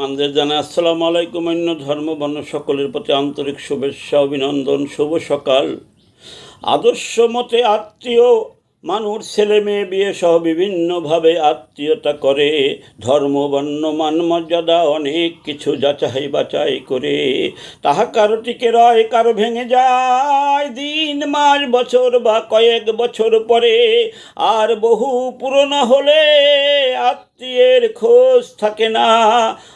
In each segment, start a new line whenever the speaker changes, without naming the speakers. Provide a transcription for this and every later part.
মানদের জানা, আসসালামু আলাইকুম অন্য ধর্ম বর্ণ সকলের প্রতি আন্তরিক শুভেচ্ছা, অভিনন্দন, শুভ সকাল। আদর্শ মতে আত্মীয় মানুষ, ছেলে মেয়ে, বিয়ে সহ বিভিন্নভাবে আত্মীয়তা করে। ধর্ম, বর্ণ, মান, মর্যাদা অনেক কিছু যাচাই বাছাই করে। তাহা কারও টিকে রয়, কারও ভেঙে যায়। দিন, মাস, বছর বা কয়েক বছর পরে আর বহু পুরনো হলে আত্মীয়ের খোঁজ থাকে না,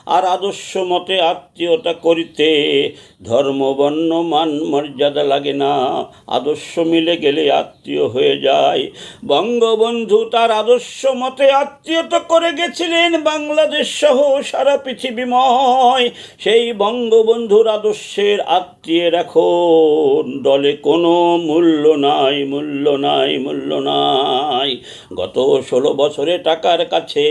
আর আদর্শ মতে আত্মীয়তা করিতে ধর্ম, বর্ণ, মান, মর্যাদা লাগে না। আদর্শ মিলে গেলে আত্মীয় হয়ে যায়। বঙ্গবন্ধু তার আদর্শ মতে আত্মীয়তা করে গেছিলেন। বাংলাদেশ সহ সারা পৃথিবীময় সেই বঙ্গবন্ধুর আদর্শের আত্মীয়ের এখন দলে কোনো মূল্য নাই মূল্য নাই মূল্য নাই। গত ষোলো বছরে টাকার কাছে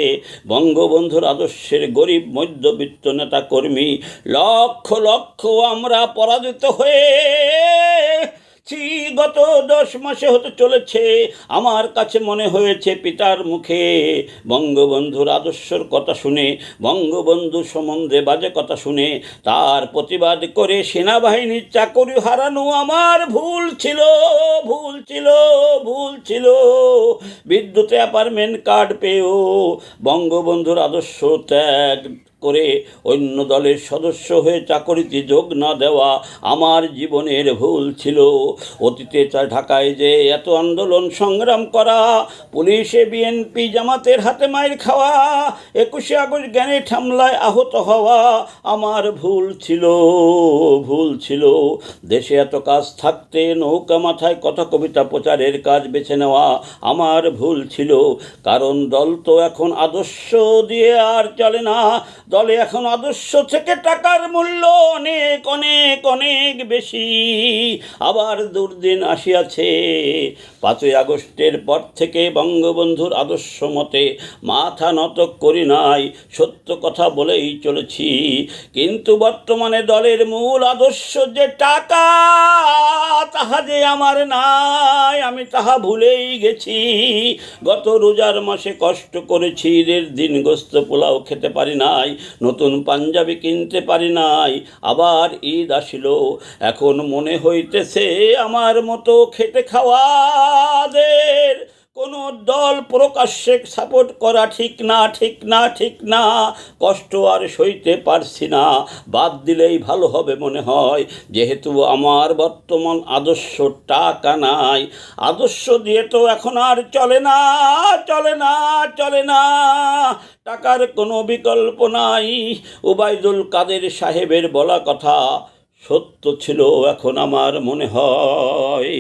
বঙ্গবন্ধুর আদর্শের গরিব মধ্যবিত্ত নেতা কর্মী লক্ষ লক্ষ আমরা পরাজিত হয়ে গত দশ মাসে হতে চলেছে। আমার কাছে মনে হয়েছে পিতার মুখে। বঙ্গবন্ধুর আদর্শর কথা শুনে, বঙ্গবন্ধু সম্বন্ধে বাজে কথা শুনে, তার প্রতিবাদ করে সেনাবাহিনীর চাকরি হারানো আমার ভুল ছিল ভুল ছিল। ছিল। বিদ্যুতে অ্যাপার্টমেন্ট কার্ড পেয়েও বঙ্গবন্ধুর আদর্শ ত্যাগ। করে অন্য দলের সদস্য হয়ে চাকরিতে যোগ না দেওয়া আমার জীবনের ভুল ছিল। অতীতে ঢাকায় যে এত আন্দোলন সংগ্রাম করা, পুলিশে বিএনপি জামাতের হাতে মায়ের খাওয়া, একুশে আগস্ট গ্যানেট হামলায় আহত হওয়া আমার ভুল ছিল ভুল ছিল। দেশে এত কাজ থাকতে নৌকা মাথায় কথা কবিতা প্রচারের কাজ বেছে নেওয়া আমার ভুল ছিল। কারণ দল তো এখন আদর্শ দিয়ে আর চলে না। দলে এখন আদর্শ থেকে টাকার মূল্য অনেক অনেক অনেক বেশি। আবার দুর্দিন আসিয়াছে। পাঁচই আগস্টের পর থেকে বঙ্গবন্ধুর আদর্শ মতে মাথা নত করি নাই, সত্য কথা বলেই চলেছি। কিন্তু বর্তমানে দলের মূল আদর্শ যে টাকা, তাহা যে আমার নাই, আমি তাহা ভুলেই গেছি। গত রোজার মাসে কষ্ট করেছি দিন গোস্ত পোলাও খেতে পারি নাই নতুন পাঞ্জাবি কিনতে পারি নাই, আবার ঈদ আসিল। এখন মনে হইতেছে আমার মতো খেটে খাওয়াদের দল প্রকাশ্যে সাপোর্ট করা ঠিক না ঠিক না ঠিক না। কষ্ট আর সইতে পারছি না। বাদ দিলেই ভালো হবে মনে হয়। যেহেতু আমার বর্তমান আদর্শ টাকা নাই। আদর্শ দিয়ে তো এখন আর চলে না চলে না চলে না। টাকার কোনো বিকল্প নাই। ওবায়দুল কাদের সাহেবের বলা কথা সত্য ছিল এখন আমার মনে হয়।